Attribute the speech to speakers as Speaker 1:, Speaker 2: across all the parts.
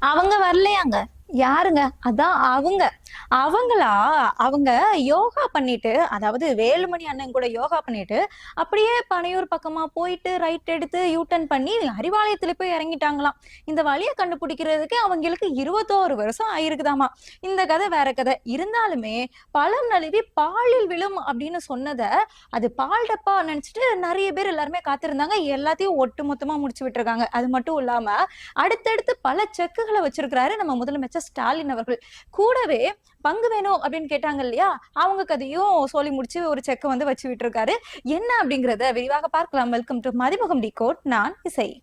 Speaker 1: அவங்க வரலையாங்க. யாருங்க? அதான் அவங்க. அவங்களா அவங்க யோகா பண்ணிட்டு அதாவது வேலுமணி அண்ணன் கூட யோகா பண்ணிட்டு அப்படியே பனையூர் பக்கமா போயிட்டு ரைட் எடுத்து யூட்டர்ன் பண்ணி அறிவாலயத்துல போய் இறங்கிட்டாங்களாம். இந்த வழியை கண்டுபிடிக்கிறதுக்கு அவங்களுக்கு இருபத்தோரு வருஷம் ஆயிருக்குதாமா. இந்த கதை வேற கதை. இருந்தாலுமே பழம் நழுவி பாலில் விழும் அப்படின்னு சொன்னதை அது பால் டப்பா நினைச்சிட்டு நிறைய பேர் எல்லாருமே காத்திருந்தாங்க. எல்லாத்தையும் ஒட்டு மொத்தமா முடிச்சு விட்டுருக்காங்க. அது மட்டும் இல்லாம அடுத்தடுத்து பல செக்குகளை வச்சிருக்கிறாரு நம்ம முதலமைச்சர் ஸ்டாலின் அவர்கள். கூடவே பங்கு வேணும் அப்படின்னு கேட்டாங்க இல்லையா? அவங்க கதையும் சொல்லி முடிச்சு ஒரு செக்கை வந்து வச்சு விட்டுருக்காரு. என்ன அப்படிங்கறத விரிவாக பார்க்கலாம். Welcome to Mathimugam D code நான் இசை.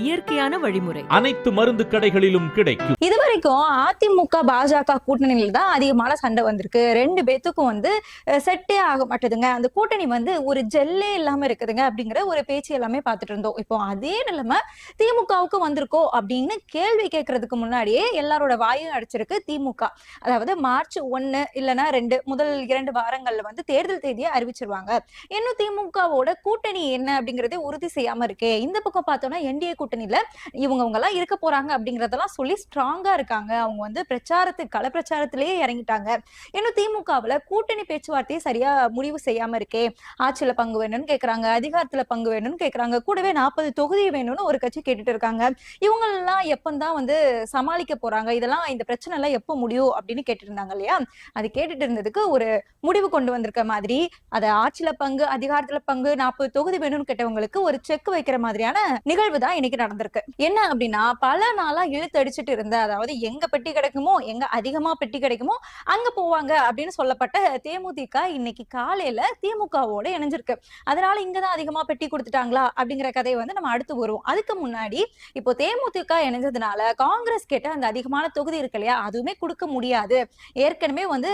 Speaker 2: இயற்கையான வழிமுறை.
Speaker 3: அனைத்து மருந்து கடைகளிலும் கிடைக்கும்.
Speaker 1: இது வரைக்கும் அதிமுக பாஜக கூட்டணியில தான் அதிகமான சண்டை வந்திருக்கு. ரெண்டு பேத்துக்கும் வந்து செட்டே ஆக மாட்டேதுங்க. அந்த கூட்டணி வந்து ஒரு ஜெல்லே இல்லாம இருக்குதுங்க அப்படிங்கிற ஒரு பேச்சு எல்லாமே பார்த்துட்டு இருந்தோம். இப்போ அதே நிலைமை திமுகவுக்கு வந்திருக்கோ அப்படின்னு கேள்வி கேட்கறதுக்கு முன்னாடியே எல்லாரோட வாயும் அடிச்சிருக்கு திமுக. அதாவது மார்ச் ஒன்னு இல்லைன்னா ரெண்டு முதல் இரண்டு வாரங்கள்ல வந்து தேர்தல் தேதியை அறிவிச்சிருவாங்க. இன்னும் திமுகவோட கூட்டணி என்ன அப்படிங்கறதே உறுதி செய்யாம இருக்கே. இந்த பக்கம் பார்த்தோம்னா என்டிஏ கூட்டணியில இவங்க எல்லாம் இருக்க போறாங்க அப்படிங்கறதெல்லாம் சொல்லி ஸ்ட்ராங்கா இருக்காங்க. அவங்க வந்து பிரச்சாரத்து கள பிரச்சாரத்திலேயே இறங்கிட்டாங்க. இன்னும் திமுகவுல கூட்டணி பேச்சுவார்த்தையை சரியா முடிவு செய்யாம இருக்கே. ஆட்சியில பங்கு வேணும்னு கேக்குறாங்க அதிகாரத்துல பங்கு வேணும்னு கேக்குறாங்க கூடவே நாற்பது தொகுதி வேணும்னு ஒரு கட்சி கேட்டுட்டு இருக்காங்க. இவங்க எல்லாம் எப்பந்தான் வந்து சமாளிக்க போறாங்க? இதெல்லாம் இந்த பிரச்சனை எல்லாம் எப்போ முடியும் அப்படின்னு கேட்டுட்டு இருந்தாங்க இல்லையா? அது கேட்டுட்டு இருந்ததுக்கு ஒரு முடிவு கொண்டு வந்திருக்க மாதிரி அதை ஆட்சியில பங்கு அதிகாரத்துல பங்கு நாற்பது தொகுதி வேணும்னு கேட்டவங்களுக்கு ஒரு செக் வைக்கிற மாதிரியான நிகழ்வு தான் இன்னைக்கு நடந்திருக்கு. என்ன அப்படின்னா பல நாளா இழுத்து அடிச்சிட்டு இருந்த அதாவது எங்க பெட்டி கிடைக்குமோ எங்க அதிகமா பெட்டி கிடைக்குமோ அங்க போவாங்க அப்படின்னு சொல்லப்பட்ட தேமுதிக இன்னைக்கு காலையில திமுகவோட இணைஞ்சிருக்கு. அதனால இங்கதான் அதிகமா பெட்டி கொடுத்துட்டாங்களா அப்படிங்கிற கதையை வந்து நம்ம அடுத்து வருவோம். அதுக்கு முன்னாடி இப்போ தேமுதிக இணைஞ்சதுனால காங்கிரஸ் கேட்ட அந்த அதிகமான தொகுதி இருக்கு இல்லையா அதுவுமே கொடுக்க முடியாது. ஏற்கனவே வந்து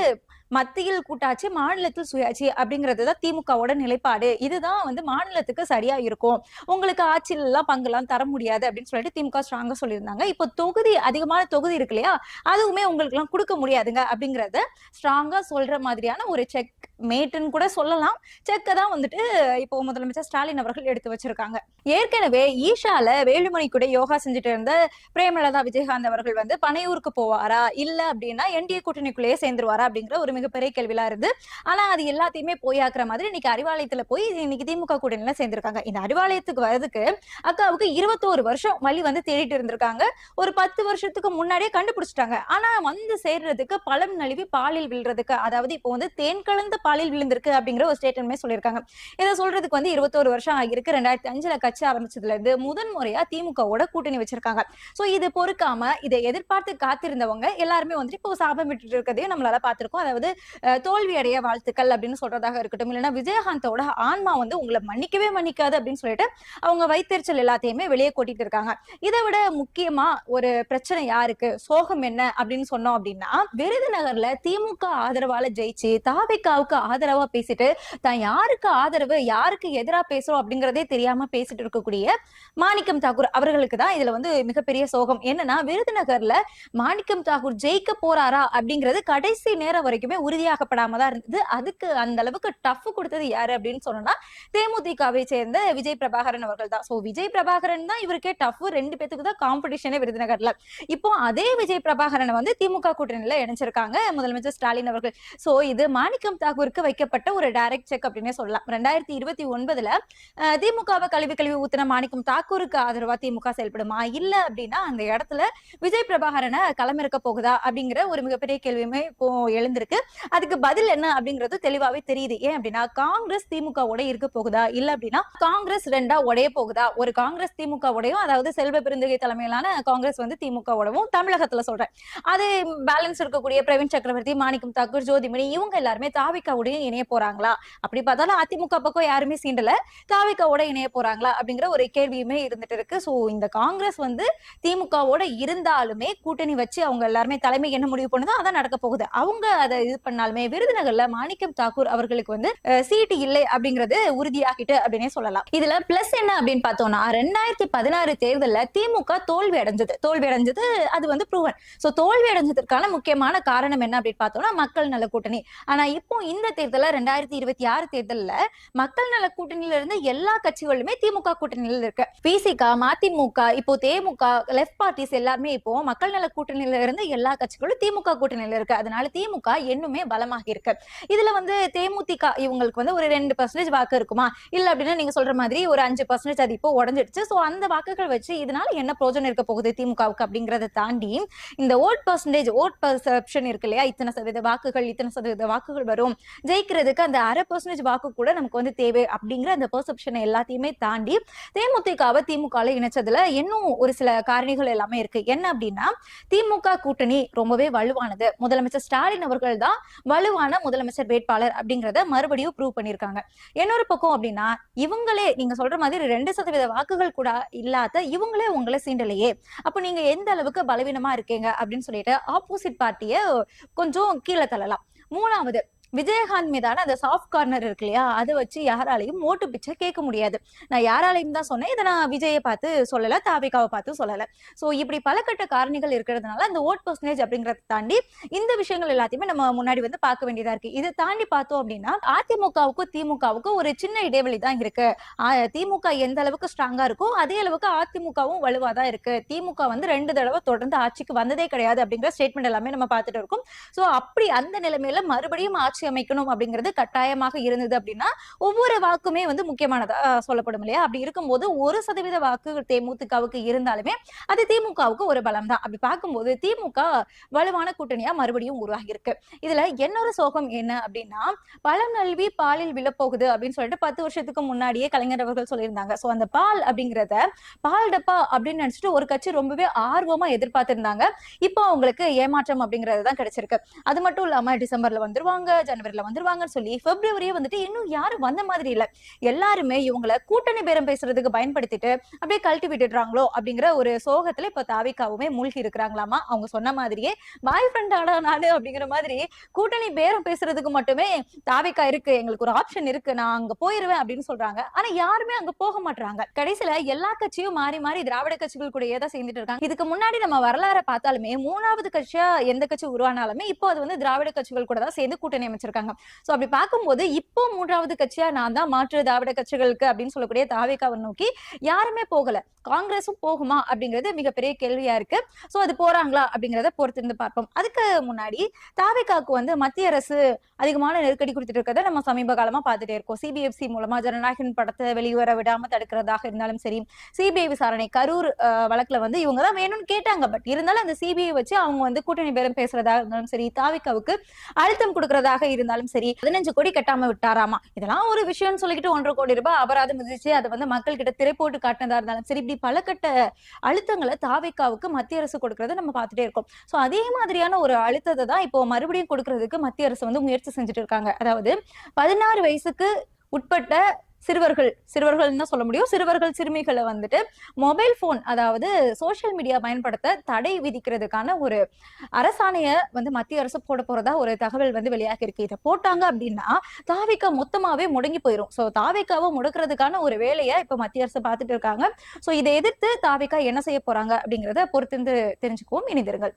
Speaker 1: மத்தியில் கூட்டாட்சி மாநிலத்தில் சுயாட்சி அப்படிங்கிறது தான் திமுகவோட நிலைப்பாடு. இதுதான் வந்து மாநிலத்துக்கு சரியா இருக்கும். உங்களுக்கு ஆட்சியில எல்லாம் பங்குலாம் தர முடியாது அப்படின்னு சொல்லிட்டு திமுக ஸ்ட்ராங்கா சொல்லியிருந்தாங்க. இப்போ தொகுதி அதிகமான தொகுதி இருக்கு இல்லையா? அதுவுமே உங்களுக்கு எல்லாம் கொடுக்க முடியாதுங்க அப்படிங்கறத ஸ்ட்ராங்கா சொல்ற மாதிரியான ஒரு செக் மேட்டுன்னு கூட சொல்லலாம். செக்கை தான் வந்துட்டு இப்போ முதலமைச்சர் ஸ்டாலின் அவர்கள் எடுத்து வச்சிருக்காங்க. ஏற்கனவே ஈஷால வேலுமணி கூட யோகா செஞ்சுட்டு இருந்த பிரேமலதா விஜயகாந்த் அவர்கள் வந்து பனையூருக்கு போவாரா? இல்ல அப்படின்னா என்டிஏ கூட்டணிக்குள்ளேயே சேர்ந்துருவாரா? அப்படிங்கிற ஒரு மிகப்பெரிய கேள்விலாம் இருந்து ஆனா அது எல்லாத்தையுமே போயாக்குற மாதிரி இன்னைக்கு அறிவாலயத்துல போய் இன்னைக்கு திமுக கூட்டணியில சேர்ந்திருக்காங்க. இந்த அறிவாலயத்துக்கு வர்றதுக்கு அக்காவுக்கு இருபத்தோரு வருஷம் வழி வந்து தேடிட்டு இருந்திருக்காங்க. ஒரு பத்து வருஷத்துக்கு முன்னாடியே கண்டுபிடிச்சிட்டாங்க. ஆனா வந்து சேர்றதுக்கு பழம் நழுவி பாலில் விழுறதுக்கு அதாவது இப்போ வந்து தேன் கலந்த பாலில் விழுந்திருக்கு அப்படிங்கிற ஒரு ஸ்டேட்மெண்ட்மே சொல்லியிருக்காங்க. இதை சொல்றதுக்கு வந்து இருபத்தோரு வருஷம் ஆகியிருக்கு. ரெண்டாயிரத்தி அஞ்சுல கட்சி ஆரம்பிச்சதுல இருந்து முதன் முறையா திமுகவோட கூட்டணி வச்சிருக்காங்க. சோ இது பொறுக்காம இதை எதிர்பார்த்து காத்திருந்தவங்க எல்லாருமே வந்துட்டு இப்போ சாபம் விட்டுட்டு இருக்கிறதையும் நம்மளால பார்த்திருக்கோம். அதாவது தோல்வி அடைய வாழ்த்துக்கள் அப்படின்னு சொல்றதாக இருக்கட்டும் இல்லைன்னா விஜயகாந்தோட ஆன்மா வந்து உங்களை மன்னிக்கவே மன்னிக்காது அப்படின்னு சொல்லிட்டு அவங்க வைத்தறிச்சல் எல்லாத்தையுமே வெளியே கூட்டிட்டு இருக்காங்க. இதை விட முக்கியமா ஒரு பிரச்சனை யாருக்கு? சோகம் என்ன அப்படின்னு சொன்னோம் அப்படின்னா விருதுநகர்ல திமுக ஆதரவால ஜெயிச்சு தாவிகாவுக்கு ஆதரவா பேசிட்டு தான் யாருக்கு ஆதரவு யாருக்கு எதிரா பேசுறோம் அப்படிங்கறதே தெரியாம பேசிட்டு இருக்கக்கூடிய மாணிக்கம் தாக்கூர் அவர்களுக்கு தான் இதுல வந்து மிகப்பெரிய சோகம். என்னன்னா விருதுநகர்ல மாணிக்கம் தாக்கூர் ஜெயிக்க போறாரா அப்படிங்கிறது கடைசி நேரம் வரைக்குமே உறுதியாகப்படாம தான் இருந்தது. அதுக்கு அந்த அளவுக்கு டஃப் கொடுத்தது யாரு அப்படின்னு சொன்னோம்னா தேமுதிகவை சேர்ந்த விஜய் பிரபாகரன் அவர்கள் தான். சோ விஜய் பிரபாகரன் தான் இவருக்கே டஃப் ரெண்டு பேத்துக்கு தான் காம்படிஷனே விருதுநகர்ல. இப்போ அதே விஜய் பிரபாகரனை வந்து திமுக கூட்டணியில இணைச்சிருக்காங்க முதலமைச்சர் ஸ்டாலின் அவர்கள். சோ இது மாணிக்கம் தாக்கூருக்கு வைக்கப்பட்ட ஒரு டைரக்ட் செக் அப்படின்னே சொல்லலாம். ரெண்டாயிரத்தி இருபத்தி ஒன்பதுல திமுகவை கழுவி கழுவி ஊத்தின மாணிக்கம் தாக்கூருக்கு ஆதரவா திமுக செயல்படுமா? இல்ல அப்படின்னா அந்த இடத்துல விஜய் பிரபாகரனை களமிறக்க போகுதா? அப்படிங்கிற ஒரு மிகப்பெரிய கேள்வியுமே இப்போ எழுந்திருக்கு. அதுக்கு பதில் என்ன அப்படிங்கிறது தெளிவாவே தெரியுது. ஏன் அப்படின்னா காங்கிரஸ் திமுகவோட இருக்க போகுதா? இல்ல அப்படின்னா காங்கிரஸ் ரெண்டா உடைய போகுதா? ஒரு காங்கிரஸ் திமுக உடையும் அதாவது செல்வ பெருந்தகை தலைமையிலான காங்கிரஸ் வந்து திமுக உடவும் தமிழகத்துல சொல்றேன். அதே பேலன்ஸ் இருக்கக்கூடிய பிரவீன் சக்கரவர்த்தி மாணிக்கம் தாக்கூர் ஜோதிமணி இவங்க எல்லாருமே தாவிக்கா தாவேக்காவுடையும் இணைய போறாங்களா? அப்படி பார்த்தாலும் அதிமுக பக்கம் யாருமே சீண்டல. தாவிகாவோட இணைய போறாங்களா? அப்படிங்கிற ஒரு கேள்வியுமே இருந்துட்டு இருக்கு. சோ இந்த காங்கிரஸ் வந்து திமுகவோட இருந்தாலுமே கூட்டணி வச்சு அவங்க எல்லாருமே தலைமை என்ன முடிவு பண்ணுதோ அதான் நடக்க போகுது. அவங்க அதை இது பண்ணாலுமே விருதுநகர்ல மாணிக்கம் தாக்கூர் அவர்களுக்கு வந்து சீட்டு இல்லை அப்படிங்கறது உறுதியாகிட்டு அப்படின்னே சொல்லலாம். இதுல பிளஸ் என்ன அப்படின்னு பார்த்தோம்னா ரெண்டாயிரத்தி பதினாறு தேர்தல்ல திமுக தோல்வி அடைஞ்சது. தோல்வி அடைஞ்சது அது வந்து ப்ரூவன் சோ தோல்வி அடைஞ்சதற்கான முக்கியமான காரணம் என்ன அப்படின்னு பார்த்தோம்னா மக்கள் நல கூட்டணி. ஆனா இப்போ இந்த தேர்தல ரெண்டாயிரத்தி இருபத்தி ஆறு தேர்தல்ல மக்கள் நல கூட்டணியில இருந்து எல்லா கட்சிகளுமே திமுக கூட்டணியில இருக்கு. பிசிக மதிமுக இப்போ தேமுக லெஃப்ட் பார்ட்டிஸ் எல்லாருமே இப்போ மக்கள் நல கூட்டணியில இருந்து எல்லா கட்சிகளும் திமுக கூட்டணியில இருக்கு. அதனால திமுக இன்னுமே பலமாக இருக்கு. இதுல வந்து தேமுதிக இவங்களுக்கு வந்து ஒரு ரெண்டு பர்சன்டேஜ் வாக்கு இருக்குமா? இல்ல அப்படின்னா நீங்க சொல்ற மாதிரி ஒரு அஞ்சு பர்சன்டேஜ் அது இப்போ உடஞ்சிடுச்சு. சோ அந்த வாக்குகள் வச்சு இதனால என்ன பிரோஜனம் இருக்க போகுது திமுகவுக்கு அப்படிங்கறத தாண்டி இந்த ஓட் பர்சன்டேஜ் ஓட் பர்செப்ஷன் இருக்கு இல்லையா? இத்தனை சதவீத வாக்குகள் இத்தனை சதவீத வாக்குகள் வரும். ஜெயிக்கிறதுக்கு அந்த அரை பர்சன்டேஜ் வாக்கு கூட நமக்கு வந்து தேவை அப்படிங்கிற அந்த பெர்செப்ஷனை எல்லாத்தையுமே தாண்டி தேமுதிகவை திமுகவில் இணைச்சதுல இன்னும் ஒரு சில காரணிகள் எல்லாமே இருக்கு. என்ன அப்படின்னா திமுக கூட்டணி ரொம்பவே வலுவானது. முதலமைச்சர் ஸ்டாலின் அவர்கள் தான் வலுவான முதலமைச்சர் வேட்பாளர் அப்படிங்கிறத மறுபடியும் ப்ரூவ் பண்ணிருக்காங்க இன்னொரு பக்கம் அப்படின்னா இவங்களே நீங்க சொல்ற மாதிரி ரெண்டு சதவீத வாக்குகள் கூட இல்லாத இவங்களே உங்களை சீண்டலையே. அப்ப நீங்க எந்த அளவுக்கு பலவீனமா இருக்கீங்க அப்படின்னு சொல்லிட்டு ஆப்போசிட் பார்ட்டிய கொஞ்சம் கீழே தள்ளலாம். மூணாவது விஜயகாந்த் மீதான அந்த சாஃப்ட் கார்னர் இருக்கு இல்லையா? அதை வச்சு யாராலையும் ஓட்டு பிச்சை கேட்க முடியாது. நான் யாராலையும் தான் சொன்னேன். இதை நான் விஜயை பார்த்து சொல்லல தாபிகாவை பார்த்து சொல்லல. ஸோ இப்படி பலக்கட்ட காரணிகள் இருக்கிறதுனால அந்த ஓட் பர்சன்டேஜ் அப்படிங்கறத தாண்டி இந்த விஷயங்கள் எல்லாத்தையுமே நம்ம முன்னாடி வந்து பார்க்க வேண்டியதா இருக்கு. இதை தாண்டி பார்த்தோம் அப்படின்னா அதிமுகவுக்கும் திமுகவுக்கும் ஒரு சின்ன இடைவெளி தான் இருக்கு. திமுக எந்த அளவுக்கு ஸ்ட்ராங்கா இருக்கோ அதே அளவுக்கு அதிமுகவும் வலுவா தான் இருக்கு. திமுக வந்து ரெண்டு தடவை தொடர்ந்து ஆட்சிக்கு வந்ததே கிடையாது அப்படிங்கிற ஸ்டேட்மெண்ட் எல்லாமே நம்ம பார்த்துட்டு இருக்கோம். ஸோ அப்படி அந்த நிலைமையில மறுபடியும் ஆட்சி அமைக்கணும் அப்படிங்கிறது கட்டாயமாக இருந்தது அப்படின்னா ஒவ்வொரு வாக்குமே வந்து முக்கியமானதா சொல்லப்படும் இல்லையா? அப்படி இருக்கும்போது ஒரு சதவீத வாக்கு தேமுதிகவுக்கு இருந்தாலுமே அது திமுகவுக்கு ஒரு பலம் தான் அப்படி பார்க்கும்போது திமுக வலுவான கூட்டணியா மறுபடியும் உருவாகி இருக்கு இதுல என்னொரு சோகம் என்ன அப்படின்னா பழம் நல்வி பாலில் விழப்போகுது அப்படின்னு சொல்லிட்டு பத்து வருஷத்துக்கு முன்னாடியே கலைஞர் அவர்கள் சொல்லியிருந்தாங்க. சோ அந்த பால் அப்படிங்கிறத பால் டப்பா அப்படின்னு நினைச்சிட்டு ஒரு கட்சி ரொம்பவே ஆர்வமா எதிர்பார்த்திருந்தாங்க. இப்போ அவங்களுக்கு ஏமாற்றம் அப்படிங்கிறது தான் கிடைச்சிருக்கு. அது மட்டும் இல்லாம டிசம்பர்ல வந்துருவாங்க ஜனவரில வந்துருவாங்கன்னு சொல்லி பிப்ரவரியே வந்துட்டு இன்னும் யாரும் வந்த மாதிரி இல்ல. எல்லாருமே இவங்கள கூட்டணி பேரம் பேசுறதுக்கு பயன்படுத்திட்டு அப்படியே கழட்டி விட்டுடுறாங்களோ அப்படிங்கிற ஒரு சோகத்துல இப்ப தாவிக்காவுமே மூழ்கி இருக்கிறாங்களாமா? அவங்க சொன்ன மாதிரியே பாய் ஃப்ரெண்ட் ஆனா நானு அப்படிங்கிற மாதிரி கூட்டணி பேரம் பேசுறதுக்கு மட்டுமே தாவிக்கா இருக்கு எங்களுக்கு ஒரு ஆப்ஷன் இருக்கு நான் அங்க போயிருவேன் அப்படின்னு சொல்றாங்க. ஆனா யாருமே அங்க போக மாட்டாங்க கடைசியில எல்லா கட்சியும் மாறி மாறி திராவிட கட்சிகள் கூட ஏதா சேர்ந்துட்டு இருக்காங்க. இதுக்கு முன்னாடி நம்ம வரலாற பார்த்தாலுமே மூணாவது கட்சியா எந்த கட்சி உருவானாலுமே இப்போ அது வந்து திராவிட கட்சிகள் கூட தான் சேர்ந்து கூட்டணி ஆரம்பிச்சிருக்காங்க. சோ அப்படி பார்க்கும்போது இப்போ மூன்றாவது கட்சியா நான் தான் மாற்று திராவிட கட்சிகளுக்கு அப்படின்னு சொல்லக்கூடிய தாவேக்காவை நோக்கி யாருமே போகல. காங்கிரஸும் போகுமா அப்படிங்கிறது மிகப்பெரிய கேள்வியா இருக்கு. சோ அது போறாங்களா அப்படிங்கறத பொறுத்திருந்து பார்ப்போம். அதுக்கு முன்னாடி தாவேக்காவுக்கு வந்து மத்திய அரசு அதிகமான நெருக்கடி கொடுத்துட்டு இருக்கிறத நம்ம சமீப காலமா பார்த்துட்டே இருக்கோம். சிபிஎஃப்சி மூலமா ஜனநாயகன் படத்தை வெளிவர விடாம தடுக்கிறதாக இருந்தாலும் சரி சிபிஐ விசாரணை கரூர் வழக்குல வந்து இவங்க தான் வேணும்னு கேட்டாங்க. பட் இருந்தாலும் அந்த சிபிஐ வச்சு அவங்க வந்து கூட்டணி பேரும் பேசுறதா இருந்தாலும் சரி தாவிக்காவுக்கு அழுத்தம் கொடுக்கறதாக இருந்தாலும் சரி பதினஞ்சு கோடி கட்டாம விட்டாராமா? இதெல்லாம் ஒரு விஷயம்னு சொல்லிக்கிட்டு ஒன்றரை கோடி ரூபாய் அபராதம் விதிச்சு அதை வந்து மக்கள் கிட்ட திரை போட்டு காட்டினதா இருந்தாலும் சரி இப்படி பல கட்ட அழுத்தங்களை தாவேக்காவுக்கு மத்திய அரசு கொடுக்கறத நம்ம பார்த்துட்டே இருக்கோம். ஸோ அதே மாதிரியான ஒரு அழுத்தத்தை தான் இப்போ மறுபடியும் கொடுக்கறதுக்கு மத்திய அரசு வந்து முயற்சி செஞ்சுட்டு இருக்காங்க. அதாவது பதினாறு வயசுக்கு உட்பட்ட சிறுவர்கள் சிறுவர்கள்னு தான் சொல்ல முடியும். சிறுவர்கள் சிறுமிகளை வந்துட்டு மொபைல் போன் அதாவது சோஷியல் மீடியா பயன்படுத்த தடை விதிக்கிறதுக்கான ஒரு அரசாணைய வந்து மத்திய அரசு போட போறதா ஒரு தகவல் வந்து வெளியாகி இருக்கு இதை போட்டாங்க அப்படின்னா தாவிக்கா மொத்தமாவே முடங்கி போயிடும் ஸோ தாவிக்காவை முடக்கிறதுக்கான ஒரு வேலையை இப்ப மத்திய அரசு பார்த்துட்டு இருக்காங்க. ஸோ இதை எதிர்த்து தாவிக்கா என்ன செய்ய போறாங்க அப்படிங்கிறத பொறுத்திருந்து தெரிஞ்சுக்குவோம். இணைந்திருங்கள்.